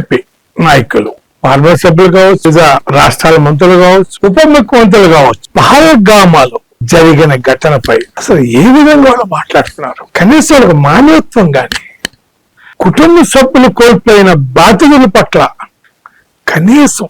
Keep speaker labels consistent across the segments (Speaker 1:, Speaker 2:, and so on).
Speaker 1: BJP నాయకులు parliament సభ్యులు కావచ్చు లేదా రాష్ట్రాల మంత్రులు కావచ్చు ఉప ముఖ్యమంత్రులు కావచ్చు పహల్గామాలో జరిగిన ఘటనపై అసలు ఏ విధంగా వాళ్ళు మాట్లాడుతున్నారు? కనీసం వాళ్ళకి మానవత్వం గాని కుటుంబ సభ్యులు కోల్పోయిన బాధ్యతల పట్ల కనీసం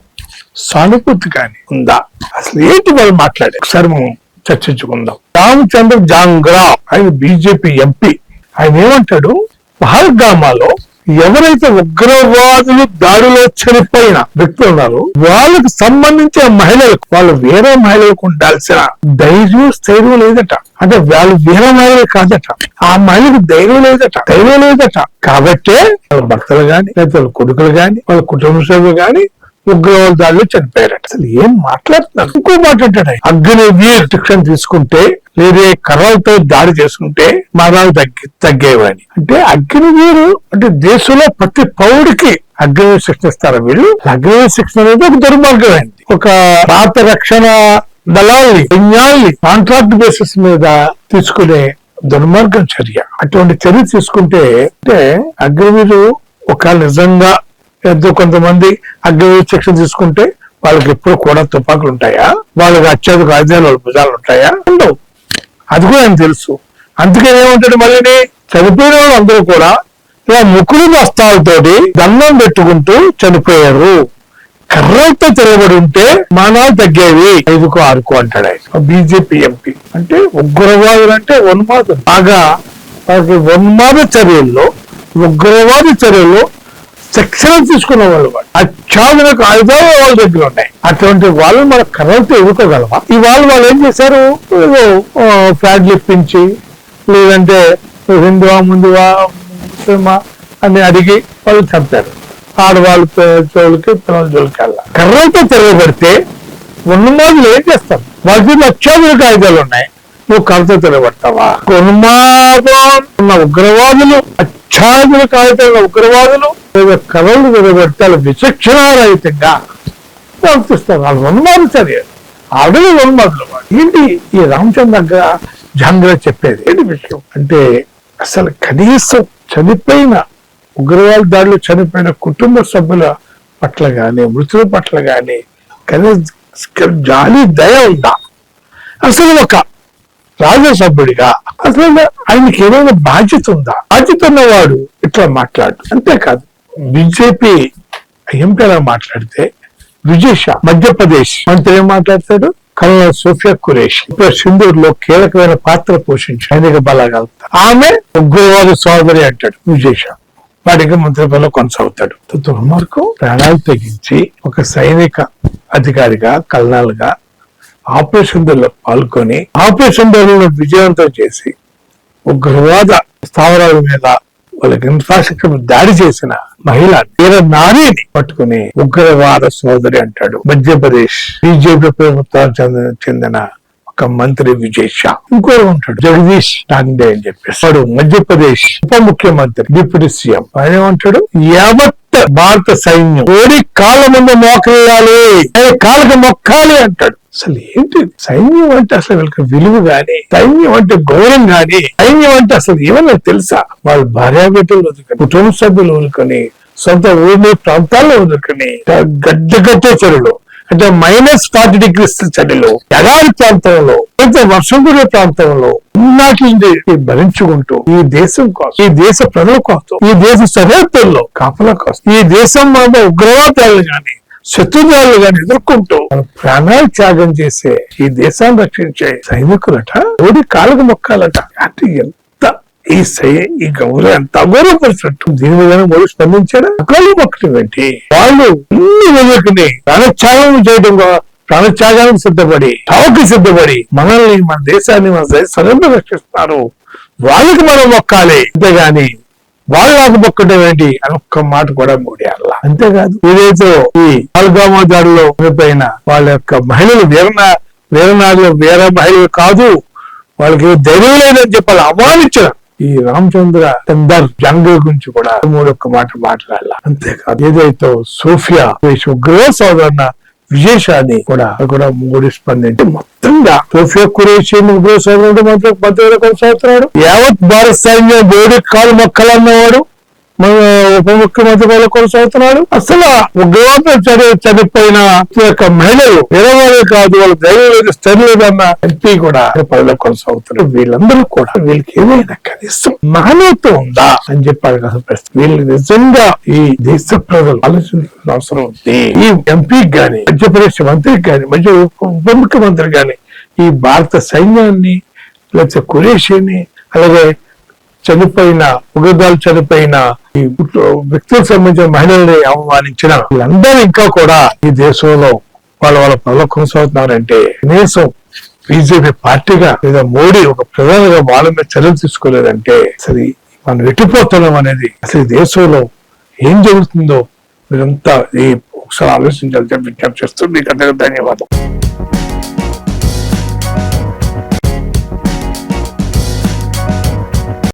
Speaker 1: సానుభూతి కానీ ఉందా? అసలు ఏంటి వాళ్ళు మాట్లాడే? ఒకసారి మనం చర్చించుకుందాం. రామచంద్ర జాంగ్రా ఆయన బీజేపీ ఎంపీ. ఆయన ఏమంటాడు? పహల్గామాలో ఎవరైతే ఉగ్రవాదులు దాడిలో చనిపోయిన వ్యక్తులు ఉన్నారో వాళ్ళకి సంబంధించిన మహిళలకు వాళ్ళు వేరే మహిళలకు ఉండాల్సిన ధైర్యం స్థైర్యం లేదట. అంటే వాళ్ళు వేరే మహిళలు కాదట. ఆ మహిళకు ధైర్యం లేదట. ధైర్యం లేదట. కాబట్టే వాళ్ళ భర్తలు గాని లేదా వాళ్ళ కొడుకులు గాని వాళ్ళ కుటుంబ సభ్యులు గాని ఉగ్రవాదాలు చనిపోయారట. అసలు ఏం మాట్లాడుతున్నారు? ఇంకో మాట అంటాడు అగ్ని వీర్ శిక్షణ తీసుకుంటే లేదా కర్రలతో దాడి చేసుకుంటే మరణాలు తగ్గి తగ్గేవని అంటే అగ్ని వీరు అంటే దేశంలో ప్రతి పౌరుడికి అగ్ని శిక్షణ ఇస్తారు వీళ్ళు. అగ్ని శిక్షణ అనేది ఒక దుర్మార్గమైంది ఒక పాత రక్షణ దళాల్ని సైన్యాల్ని కాంట్రాక్ట్ బేసిస్ మీద తీసుకునే దుర్మార్గం చర్య. అటువంటి చర్య తీసుకుంటే అంటే అగ్నివీరు ఒక నిజంగా ఎంతో కొంతమంది అగ్ని శిక్షణ తీసుకుంటే వాళ్ళకి ఎప్పుడు కూడా తుపాకులు ఉంటాయా? వాళ్ళకి అత్యధిక ఆయుధాలు వాళ్ళ భుజాలు ఉంటాయా? ఉండవు. అది కూడా ఆయన తెలుసు. అందుకే ఏమంటాడు మళ్ళీ చనిపోయిన వాళ్ళు అందరూ కూడా ఇలా ముక్కులు బస్తాలతోటి దండం పెట్టుకుంటూ చనిపోయారు. కర్రలతో తిరగబడి ఉంటే మానాలు తగ్గేవి. ఐదుకో ఆరుకో అంటాడు ఆయన. BJP MP. అంటే ఉగ్రవాదులు అంటే ఉన్మాదులు. బాగా వాళ్ళకి ఉన్మాద చర్యల్లో ఉగ్రవాద చర్యల్లో శిక్షణ తీసుకున్న వాళ్ళు వాళ్ళు. అత్యాధునిక ఆయుధాలు వాళ్ళ దగ్గర ఉన్నాయి. అటువంటి వాళ్ళు మన కర్రలతో ఎదుర్కోగలమా ఇవాళ వాళ్ళు ఏం చేశారు? ఏదో ఫ్లాగ్ ఇప్పించి లేదంటే హిందువా ముందువా ముస్లిమా అని అడిగి వాళ్ళు చంపారు. ఆడవాళ్ళ పే- పిల్లల జోలికి వెళ్ళాలి. కర్రలతో తిరగబడితే ఉన్నమాదులు ఏం చేస్తారు వాళ్ళ దగ్గర అత్యాధునిక ఆయుధాలు ఉన్నాయి. నువ్వు కర్రతో తిరగబడతావా? ఉన్మాదం ఉన్న ఉగ్రవాదులు అత్యాధునిక ఆయుధాల ఉగ్రవాదులు లేదా కర్రలు తిరగబడితే వాళ్ళు విచక్షణారహితంగా ప్రవర్తిస్తారు. వాళ్ళు ఉన్మాద చర్య ఆల్రెడీ ఉన్మాదులు ఏంటి ఈ రామచంద్ర జాంగ్రా చెప్పేది? ఏంటి విషయం? అంటే అసలు కనీసం చనిపోయిన ఉగ్రవాద దాడిలో చనిపోయిన కుటుంబ సభ్యుల పట్ల కానీ మృతుల పట్ల కానీ కనీసం జాలి దయ ఉందా? అసలు ఒక రాజసభ్యుడిగా. అసలు ఆయనకి ఏదైనా బాధ్యత ఉందా? బాధ్యత ఉన్నవాడు ఇట్లా మాట్లాడు. అంతేకాదు బీజేపీ ఎంపీ అలా మాట్లాడితే విజేష మధ్యప్రదేశ్ మంత్రి ఏం మాట్లాడతాడు? కల్నల్ సోఫియా కురేష్ ఇప్పుడు సింధూర్లో కీలకమైన పాత్ర పోషించి సైనిక బలాగా ఆమె ఉగ్రవాద సోదరి అంటాడు విజేష వాడికి మంత్రి పదవిలో కొనసాగుతాడు. దుర్మార్గం ప్రాణాలు తెగించి ఒక సైనిక అధికారిగా కల్నాలుగా ఆపరేషన్లో పాల్గొని ఆపరేషన్లో విజయవంతం చేసి ఉగ్రవాద స్థావరాల మీద వాళ్ళకి ఇన్ఫ్రాస్ట్రక్చర్ దాడి చేసిన మహిళ తీర నారిని పట్టుకుని ఉగ్రవాద సోదరి అంటాడు. మధ్యప్రదేశ్ బీజేపీ ప్రభుత్వానికి చెందిన చెందిన ఒక మంత్రి విజయ్ షా. ఇంకోరు ఉంటాడు. జగదీష్ టాండే అని చెప్పేసి. వాడు మధ్యప్రదేశ్ ఉప ముఖ్యమంత్రి డిప్యూటీ సీఎం. ఆయన ఏమంటాడు యావత్ భారత సైన్యం. ఓడి కాళ్ళ ముందు మోకలేయాలి. కాళ్ళకి మొక్కాలి అంటాడు. అసలు ఏంటి? సైన్యం అంటే అసలు వీళ్ళకి విలువ గాని సైన్యం అంటే గౌరవం గాని సైన్యం అంటే అసలు ఏమన్నా తెలుసా? వాళ్ళ భార్యాబిడ్డలు వదులుకొని కుటుంబ సభ్యులు వదులుకొని సొంత ఊళ్ళో ప్రాంతాల్లో వదులుకొని గడ్డ చెరువులు. అంటే మైనస్ ఫార్టీ డిగ్రీస్ చలిలో ఎడారి ప్రాంతంలో లేదా వర్షం కురే ప్రాంతంలో ఉన్నట్లుండి భరించుకుంటూ ఈ దేశం కోసం ఈ దేశ ప్రజల కోసం ఈ దేశ సరిహద్దుల్లో కాపల కోసం ఈ దేశం మీద ఉగ్రవాదాలు గాని శత్రుదాలు గాని ఎదుర్కొంటూ మన ప్రాణాలు త్యాగం చేసే ఈ దేశాన్ని రక్షించే సైనికులట ఓడి కాళ్ళకు మొక్కాలట అంటే ఎంత ఈ ఈ గౌరవం ఎంత అగౌరవపరిచినట్టు దీని మీద మోడీ స్పందించారా అకాలు మొక్కటం ఏంటి? వాళ్ళు ఇన్ని వదులుకుని ప్రాణత్యాగం చేయడం ప్రాణత్యాగానికి సిద్ధపడి చావుకి సిద్ధపడి మనల్ని మన దేశాన్ని మన దేశ రక్షిస్తారు వాళ్ళకి మనం మొక్కాలి. అంతేగాని వాళ్ళు నాకు మొక్కడం ఏంటి? అని ఒక్క మాట కూడా మోడీ అంతేకాదు ఏదైతే ఈ పాల్గామా దాడిలో చనిపోయిన వాళ్ళ యొక్క మహిళలు వీరన వీరనాడు వీర మహిళలు కాదు వాళ్ళకి ధైర్యం లేదని చెప్పాలి అవమానించారు ఈ రామచంద్ర చందర్ జంగల్ గురించి కూడా మూడు ఒక్క మాట మాట్లాడాల? అంతేకాదు ఏదైతే సోఫియా దేశ ఉగ్ర సోదరణ విజేషాన్ని కూడా కూడా మూడు స్పందించి మొత్తంగా సోఫియా కురేషి ఉగ్ర సోదరుడు మాత్రం పద్దెనిమిది సంవత్సరాడు యావత్ భారత సైన్యం బోడి కాలు మొక్కలన్నవాడు మన ఉప ముఖ్యమంత్రి కూడా కొనసాగుతున్నాడు. అసలు ఉగ్రవాద చర్య చనిపోయిన యొక్క మహిళలు నిలవాలి కాదు వాళ్ళ ధైర్యం లేదు ఎంపీ కూడా పదవిలో కొనసాగుతున్నారు. వీళ్ళందరూ కూడా వీళ్ళకి ఏదైనా కనీసం మానవత్వం ఉందా అని చెప్పాడు కదా ప్రశ్న వీళ్ళు నిజంగా ఈ దేశ ప్రజలు ఆలోచించాల్సిన అవసరం ఉంది. ఈ ఎంపీకి గాని మధ్యప్రదేశ్ మంత్రికి గాని మధ్య ఉప ఉప ముఖ్యమంత్రి గాని ఈ భారత సైన్యాన్ని లేకపోతే కురేషిని అలాగే చనిపోయిన ఉగ్రదాలు చనిపోయిన ఈ వ్యక్తులకు సంబంధించిన మహిళల్ని అవమానించిన వీళ్ళందరూ ఇంకా కూడా ఈ దేశంలో వాళ్ళ వాళ్ళ పనులు కొనసాగుతున్నారంటే కనీసం బీజేపీ పార్టీగా లేదా మోడీ ఒక ప్రధానిగా వాళ్ళ మీద చర్యలు తీసుకోలేదంటే అసలు మనం వెట్టిపోతున్నాం అనేది అసలు దేశంలో ఏం జరుగుతుందో మీరంతా ఈ ఒకసారి ఆలోచించాలి చెప్పి విజ్ఞప్తి చేస్తూ మీకు అందరికీ ధన్యవాదం